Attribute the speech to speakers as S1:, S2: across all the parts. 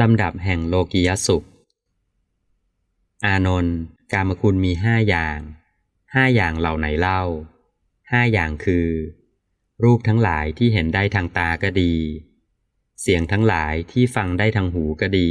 S1: ลำดับแห่งโลกิยสุข อานนท์กามคุณมีห้าอย่างห้าอย่างเหล่าไหนเล่าห้าอย่างคือ รูปทั้งหลายที่เห็นได้ทางตาก็ดี เสียงทั้งหลายที่ฟังได้ทางหูก็ดี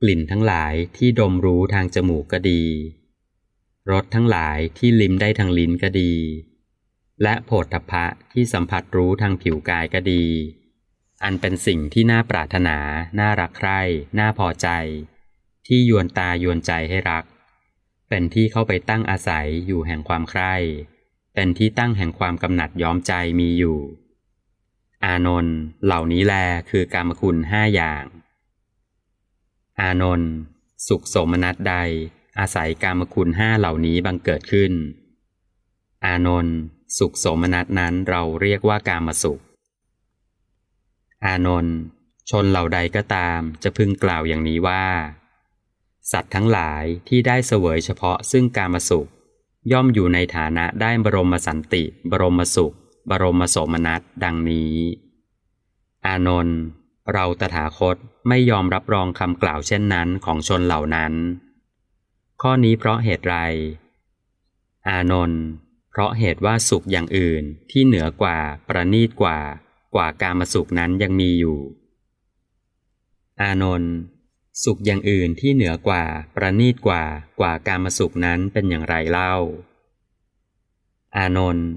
S1: กลิ่นทั้งหลายที่ดมรู้ทางจมูกก็ดีรสทั้งหลายที่ลิ้มได้ทางลิ้นก็ดี และโผฏฐัพพะที่สัมผัสรู้ทางผิวกายก็ดี อันเป็นสิ่งที่น่าปรารถนา น่ารักใคร่ น่าพอใจ ที่ยวนตายวนใจให้รัก เป็นที่เข้าไปตั้งอาศัยอยู่แห่งความใคร่ เป็นที่ตั้งแห่งความกำหนัดย้อมใจมีอยู่ อานนท์เหล่านี้แลคือกามคุณห้าอย่าง อานนท์สุขสมนัตใด อาศัยกามคุณห้าเหล่านี้บังเกิดขึ้น อานนท์สุขสมนัตนั้นเราเรียกว่ากามสุข อานนท์ชนเหล่าใดก็ตามจะพึงกล่าวอย่างนี้ว่า สัตว์ทั้งหลายที่ได้เสวยเฉพาะซึ่งกามสุข ย่อมอยู่ในฐานะได้บรมสันติ บรมสุข บรมโสมนัสดังนี้ อานนท์เราตถาคตไม่ยอมรับรองคำกล่าวเช่นนั้นของชนเหล่านั้น ข้อนี้เพราะเหตุไร อานนท์เพราะเหตุว่าสุขอย่างอื่นที่เหนือกว่าประณีตกว่า กว่ากามสุขนั้นยังมีอยู่ อานนท์สุขอย่างอื่นที่เหนือกว่าประณีตกว่ากว่ากามสุขนั้นเป็นอย่างไรเล่า อานนท์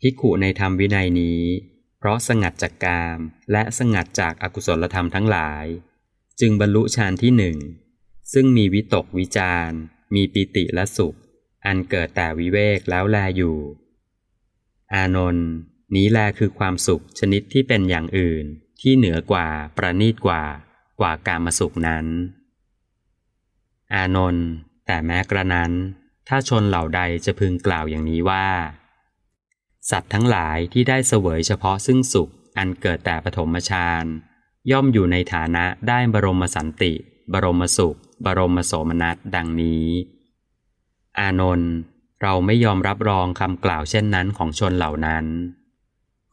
S1: ภิกขุในธรรมวินัยนี้ เพราะสงัดจากกามและสงัดจากอากุศลธรรมทั้งหลาย จึงบรรลุฌานที่หนึ่ง ซึ่งมีวิตกวิจารมีปิติและสุข อันเกิดแต่วิเวกแล้วแลอยู่ อานนท์ นี้แลคือความสุขชนิดที่เป็นอย่างอื่น ที่เหนือกว่าประณีตกว่า กว่าการมสุขนั้น อานนท์แต่แม้กระนั้น ถ้าชนเหล่าใดจะพึงกล่าวอย่างนี้ว่า สัตว์ทั้งหลายที่ได้เสวยเฉพาะซึ่งสุข อันเกิดแต่ปฐมฌานย่อมอยู่ในฐานะได้บรมสันติ บรมสุข บรมโสมนัสดังนี้ อานนท์เราไม่ยอมรับรองคำกล่าวเช่นนั้นของชนเหล่านั้น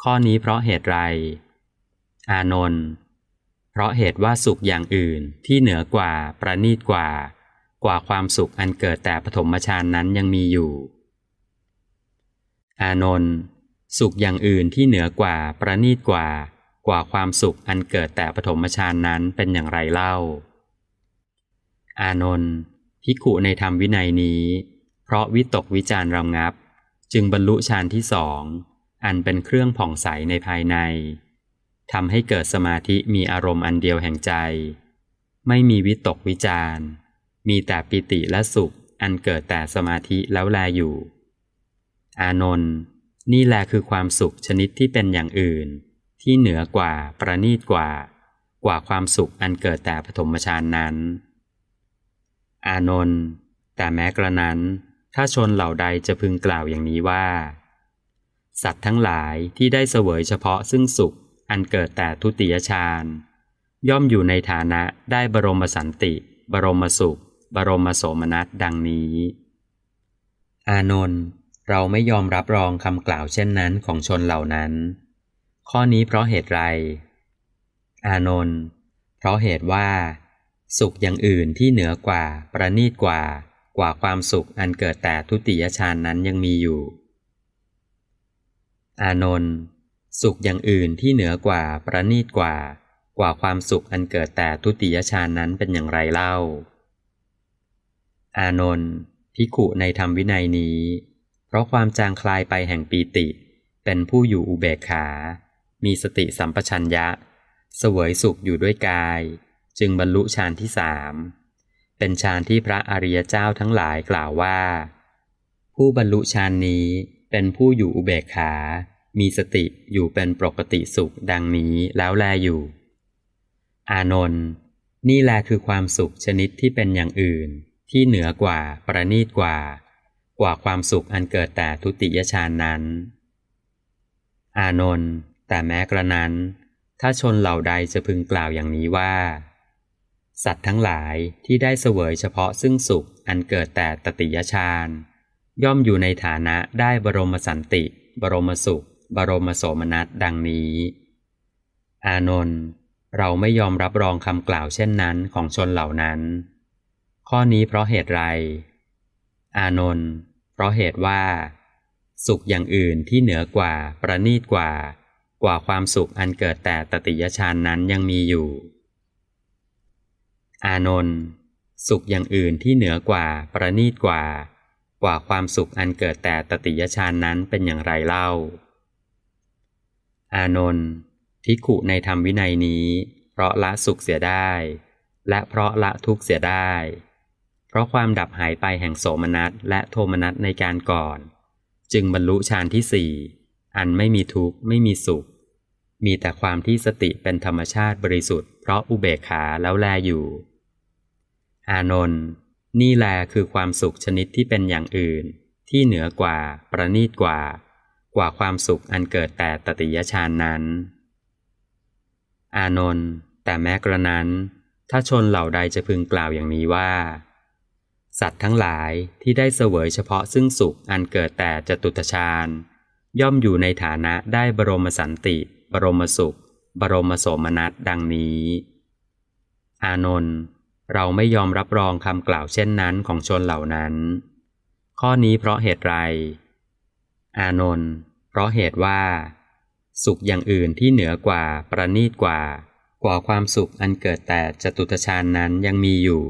S1: ข้อนี้เพราะเหตุไร อานนท์ เพราะเหตุว่าสุขอย่างอื่นที่เหนือกว่าประณีตกว่า กว่าความสุขอันเกิดแต่ปฐมฌานนั้นยังมีอยู่ อานนท์ สุขอย่างอื่นที่เหนือกว่าประณีตกว่า กว่าความสุขอันเกิดแต่ปฐมฌานนั้นเป็นอย่างไรเล่า อานนท์ภิกขุในธรรมวินัยนี้ เพราะวิตกวิจารระงับ จึงบรรลุฌานที่สอง อันเป็นเครื่องผ่องใสในภายในทำให้เกิดสมาธิมีอารมณ์อันเดียวแห่งใจ ไม่มีวิตกวิจารมีแต่ปิติและสุข อันเกิดแต่สมาธิแล้วแลอยู่ อานนท์นี่แลคือความสุขชนิดที่เป็นอย่างอื่น ที่เหนือกว่าประณีตกว่า กว่าความสุขอันเกิดแต่ปฐมฌานนั้น อานนท์แต่แม้กระนั้น ถ้าชนเหล่าใดจะพึงกล่าวอย่างนี้ว่า สัตว์ทั้งหลายที่ได้เสวยเฉพาะซึ่งสุข อันเกิดแต่ทุติยฌานย่อมอยู่ในฐานะได้บรมสันติ บรมสุข บรมโสมนัสดังนี้ อานนท์เราไม่ยอมรับรองคำกล่าวเช่นนั้นของชนเหล่านั้น ข้อนี้เพราะเหตุไร อานนท์เพราะเหตุว่า สุขอย่างอื่นที่เหนือกว่า ประณีตกว่า กว่าความสุขอันเกิดแต่ทุติยฌานนั้นยังมีอยู่ อานนท์สุขอย่างอื่นที่เหนือกว่าประณีตกว่า กว่าความสุขอันเกิดแต่ทุติยฌานนั้นเป็นอย่างไรเล่า อานนท์ภิขุในธรรมวินัยนี้ เพราะความจางคลายไปแห่งปีติ เป็นผู้อยู่อุเบกขา มีสติสัมปชัญญะ เสวยสุขอยู่ด้วยกาย จึงบรรลุฌานที่สามเป็นฌานที่พระอริยเจ้าทั้งหลายกล่าวว่า ผู้บรรลุฌานนี้เป็นผู้อยู่อุเบกขา มีสติอยู่เป็นปกติสุขดังนี้แล้วแลอยู่ อานนท์นี่แลคือความสุขชนิดที่เป็นอย่างอื่น ที่เหนือกว่าประณีตกว่า กว่าความสุขอันเกิดแต่ทุติยฌานนั้น อานนท์แต่แม้กระนั้น ถ้าชนเหล่าใดจะพึงกล่าวอย่างนี้ว่า สัตว์ทั้งหลายที่ได้เสวยเฉพาะซึ่งสุขอันเกิดแต่ตติยฌานย่อมอยู่ในฐานะได้บรมสันติ บรมสุข บรมโสมนัสดังนี้ อานนท์เราไม่ยอมรับรองคำกล่าวเช่นนั้นของชนเหล่านั้น ข้อนี้เพราะเหตุไร อานนท์เพราะเหตุว่า สุขอย่างอื่นที่เหนือกว่าประณีตกว่า กว่าความสุขอันเกิดแต่ตติยฌานนั้นยังมีอยู่ อานนท์สุขอย่างอื่นที่เหนือกว่าประณีตกว่า กว่าความสุขอันเกิดแต่ตติยฌานนั้นเป็นอย่างไรเล่า อานนท์ทิขุในธรรมวินัยนี้ เพราะละสุขเสียได้ และเพราะละทุกข์เสียได้ เพราะความดับหายไปแห่งโสมนัสและโทมนัสในการก่อน จึงบรรลุฌานที่สี่อันไม่มีทุกข์ไม่มีสุข มีแต่ความที่สติเป็นธรรมชาติบริสุทธิ์เพราะอุเบกขาแล้วแลอยู่ อานนท์นี่แลคือความสุขชนิดที่เป็นอย่างอื่น ที่เหนือกว่า ประณีตกว่า กว่าความสุขอันเกิดแต่ตติยฌานนั้น อานนท์แต่แม้กระนั้น ถ้าชนเหล่าใดจะพึงกล่าวอย่างนี้ว่า สัตว์ทั้งหลายที่ได้เสวยเฉพาะซึ่งสุขอันเกิดแต่จตุตฌานย่อมอยู่ในฐานะได้บรมสันติ บรมสุข บรมโสมนัสดังนี้ อานนท์เราไม่ยอมรับรองคำกล่าวเช่นนั้นของชนเหล่านั้น ข้อนี้เพราะเหตุไร อานนท์เพราะเหตุว่า สุขอย่างอื่นที่เหนือกว่าประณีตกว่า กว่าความสุขอันเกิดแต่จตุตฌานนั้นยังมีอยู่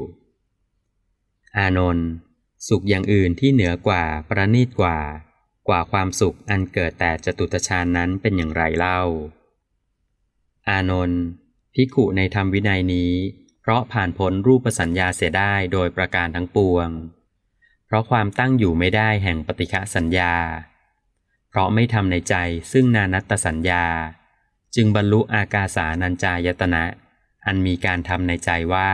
S1: อานนท์สุขอย่างอื่นที่เหนือกว่าประณีตกว่า กว่าความสุขอันเกิดแต่จตุตฌานนั้นเป็นอย่างไรเล่า อานนท์ภิกขุในธรรมวินัยนี้ เพราะผ่านพ้นรูปสัญญาเสียได้โดยประการทั้งปวง เพราะความตั้งอยู่ไม่ได้แห่งปฏิฆะสัญญา เพราะไม่ทำในใจซึ่งนานัตตสัญญา จึงบรรลุอากาสานัญจายตนะ อันมีการทำในใจว่า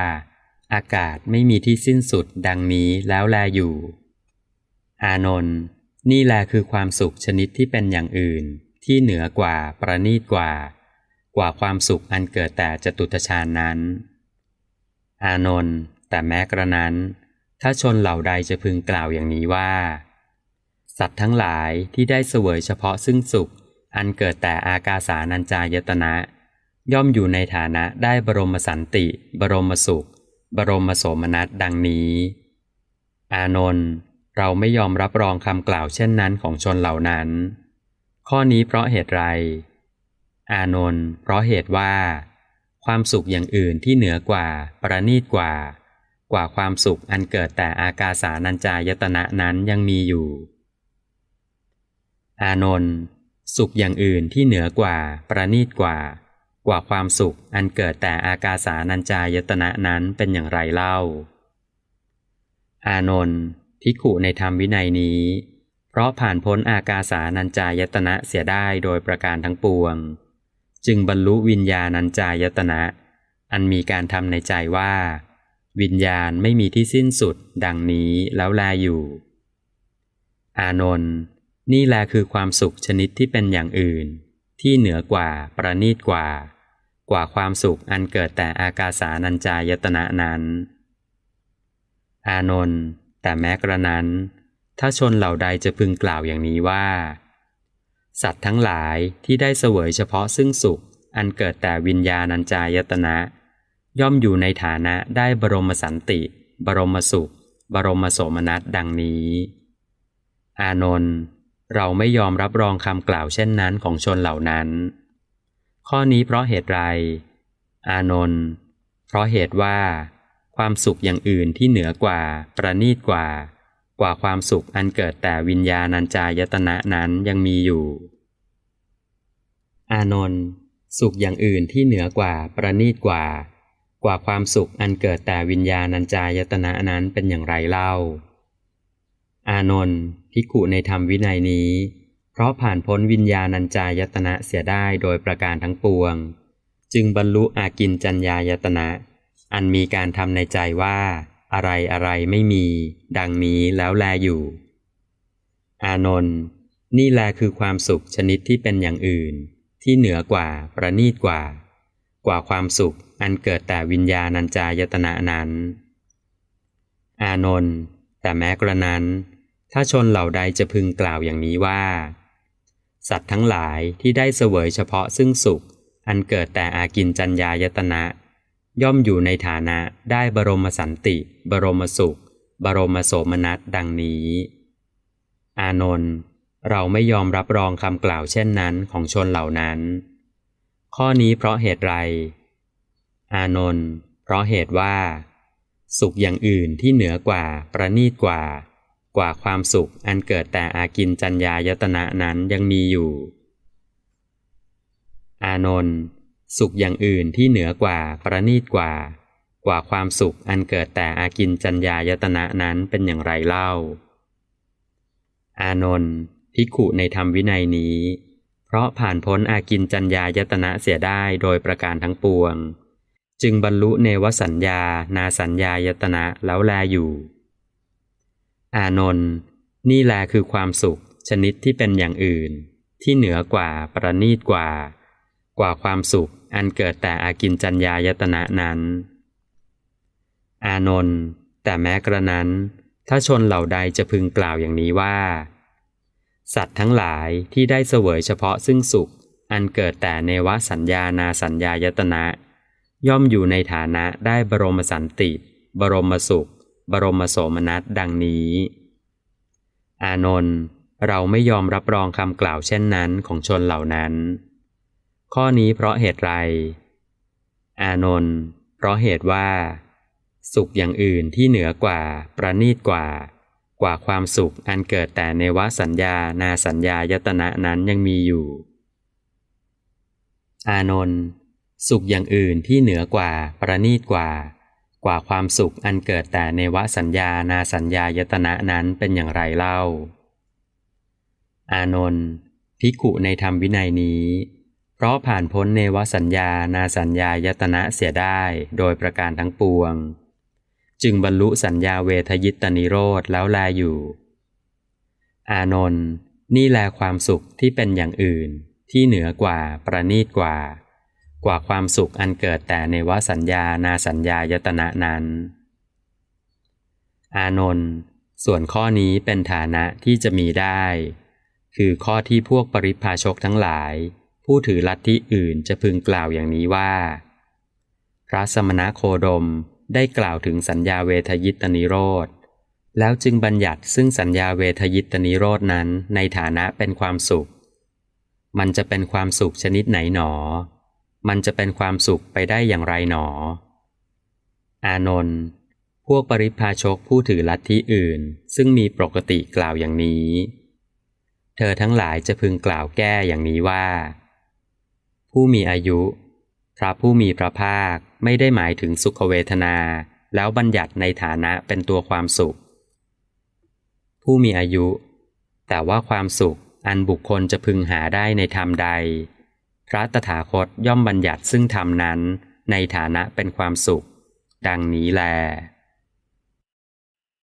S1: อากาศไม่มีที่สิ้นสุดดังนี้แล้วแลอยู่ อานนท์นี่แลคือความสุขชนิดที่เป็นอย่างอื่น ที่เหนือกว่าประณีตกว่า กว่าความสุขอันเกิดแต่จตุตฌานนั้น อานนท์แต่แม้กระนั้น ถ้าชนเหล่าใดจะพึงกล่าวอย่างนี้ว่า สัตว์ทั้งหลายที่ได้เสวยเฉพาะซึ่งสุข อันเกิดแต่อากาสานัญจายตนะ ย่อมอยู่ในฐานะได้บรมสันติ บรมสุข บรมโสมนัสดังนี้ อานนท์เราไม่ยอมรับรองคำกล่าวเช่นนั้นของชนเหล่านั้น ข้อนี้เพราะเหตุไร อานนท์เพราะเหตุว่า ความสุขอย่างอื่นที่เหนือกว่า ประณีตกว่า กว่าความสุขอันเกิดแต่อากาสานัญจายตนะนั้นยังมีอยู่ อานนท์สุขอย่างอื่นที่เหนือกว่า ประณีตกว่า กว่าความสุขอันเกิดแต่อากาสานัญจายตนะนั้นเป็นอย่างไรเล่า อานนท์ภิขุในธรรมวินัยนี้ เพราะผ่านพ้นอากาสานัญจายตนะเสียได้โดยประการทั้งปวง จึงบรรลุวิญญาณัญจายตนะ อันมีการทำในใจว่า วิญญาณไม่มีที่สิ้นสุดดังนี้แล้วแลอยู่ อานนท์ นี่แลคือความสุขชนิดที่เป็นอย่างอื่น ที่เหนือกว่าประณีตกว่า กว่าความสุขอันเกิดแต่อากาสานัญจายตนะนั้น อานนท์แต่แม้กระนั้น ถ้าชนเหล่าใดจะพึงกล่าวอย่างนี้ว่า สัตว์ทั้งหลายที่ได้เสวยเฉพาะซึ่งสุข อันเกิดแต่วิญญาณัญจายตนะ ย่อมอยู่ในฐานะได้บรมสันติ บรมสุข บรมโสมนัสดังนี้ อานนท์ เราไม่ยอมรับรองคำกล่าวเช่นนั้นของชนเหล่านั้น ข้อนี้เพราะเหตุไร อานนท์เพราะเหตุว่า ความสุขอย่างอื่นที่เหนือกว่า ประณีตกว่า กว่าความสุขอันเกิดแต่วิญญาณัญจายตนะนั้นยังมีอยู่ อานนท์สุขอย่างอื่นที่เหนือกว่าประณีตกว่า กว่าความสุขอันเกิดแต่วิญญาณัญจายตนะนั้นเป็นอย่างไรเล่า อานนท์ ภิกขุในธรรมวินัยนี้ เพราะผ่านพ้นวิญญาณัญจายตนะเสียได้โดยประการทั้งปวง จึงบรรลุอากินจัญญายตนะ อันมีการทำในใจว่า อะไรอะไรไม่มี ดังนี้แล้วแลอยู่ อานนท์นี่แลคือความสุขชนิดที่เป็นอย่างอื่น ที่เหนือกว่าประณีตกว่า กว่าความสุขอันเกิดแต่วิญญาณัญจายตนะนั้น อานนท์แต่แม้กระนั้น ถ้าชนเหล่าใดจะพึงกล่าวอย่างนี้ว่า สัตว์ทั้งหลายที่ได้เสวยเฉพาะซึ่งสุข อันเกิดแต่อากินจัญญายตนะ ย่อมอยู่ในฐานะได้บรมสันติ บรมสุข บรมโสมนัสดังนี้ อานนท์เราไม่ยอมรับรองคำกล่าวเช่นนั้นของชนเหล่านั้น ข้อนี้เพราะเหตุไร อานนท์เพราะเหตุว่า สุขอย่างอื่นที่เหนือกว่าประณีตกว่า กว่าความสุขอันเกิดแต่อากินจัญญายตนะนั้นยังมีอยู่ อานนท์สุขอย่างอื่นที่เหนือกว่าประณีตกว่า กว่าความสุขอันเกิดแต่อากินจัญญายตนะนั้นเป็นอย่างไรเล่า อานนท์ภิกขุในธรรมวินัยนี้ เพราะผ่านพ้นอากินจัญญายตนะเสียได้โดยประการทั้งปวง จึงบรรลุเนวสัญญา นาสัญญายตนะแล้วแลอยู่ อานนท์นี่แลคือความสุขชนิดที่เป็นอย่างอื่น ที่เหนือกว่าประณีตกว่า กว่าความสุขอันเกิดแต่อากินจัญญายตนะนั้น อานนท์แต่แม้กระนั้น ถ้าชนเหล่าใดจะพึงกล่าวอย่างนี้ว่า สัตว์ทั้งหลายที่ได้เสวยเฉพาะซึ่งสุข อันเกิดแต่เนวสัญญานาสัญญายตนะ ย่อมอยู่ในฐานะได้บรมสันติ บรมสุข บรมโสมนัสดังนี้ อานนท์เราไม่ยอมรับรองคำกล่าวเช่นนั้นของชนเหล่านั้น ข้อนี้เพราะเหตุไร อานนท์เพราะเหตุว่า สุขอย่างอื่นที่เหนือกว่า ประณีตกว่า กว่าความสุขอันเกิดแต่ในวสัญญานาสัญญายตนะนั้นยังมีอยู่ อานนท์สุขอย่างอื่นที่เหนือกว่า ประณีตกว่า กว่าความสุขอันเกิดแต่ในวสัญญานาสัญญายตนะนั้นเป็นอย่างไรเล่า อานนท์ภิกขุในธรรมวินัยนี้ เพราะผ่านพ้นเนวสัญญานาสัญญายตนะเสียได้โดยประการทั้งปวง จึงบรรลุสัญญาเวทยิตนิโรธแล้วแลอยู่ อานนท์นี่แลความสุขที่เป็นอย่างอื่นที่เหนือกว่าประณีตกว่า กว่าความสุขอันเกิดแต่ในวสัญญานาสัญญายตนะนั้น อานนท์ส่วนข้อนี้เป็นฐานะที่จะมีได้ คือข้อที่พวกปริพาชกทั้งหลาย ผู้ถือลัทธิอื่นจะพึงกล่าวอย่างนี้ว่า พระสมณโคดมได้กล่าวถึงสัญญาเวทยิตนิโรธ แล้วจึงบัญญัติซึ่งสัญญาเวทยิตนิโรดนั้นในฐานะเป็นความสุข มันจะเป็นความสุขชนิดไหนหนอ มันจะเป็นความสุขไปได้อย่างไรหนอ อานนท์พวกปริพาชกผู้ถือลัทธิอื่น ซึ่งมีปกติกล่าวอย่างนี้ เธอทั้งหลายจะพึงกล่าวแก้อย่างนี้ว่า ผู้มีอายุพระผู้มีพระภาคไม่ได้หมายถึงสุขเวทนา แล้วบัญญัติในฐานะเป็นตัวความสุข ผู้มีอายุ แต่ว่าความสุขอันบุคคลจะพึงหาได้ในธรรมใด พระตถาคตย่อมบัญญัติซึ่งธรรมนั้นในฐานะเป็นความสุข ดังนี้แล